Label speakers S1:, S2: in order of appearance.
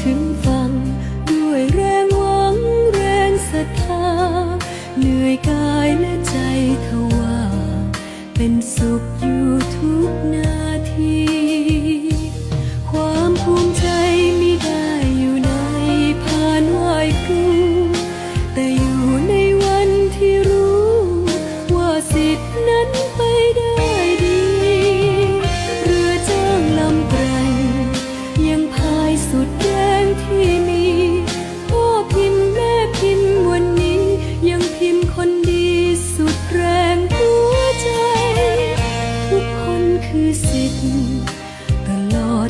S1: ถึงฟังด้วยแรงหวังแรงศรัทธาเหนื่อยกายและใจทว่า เป็นสุขอยู่ทุกนาที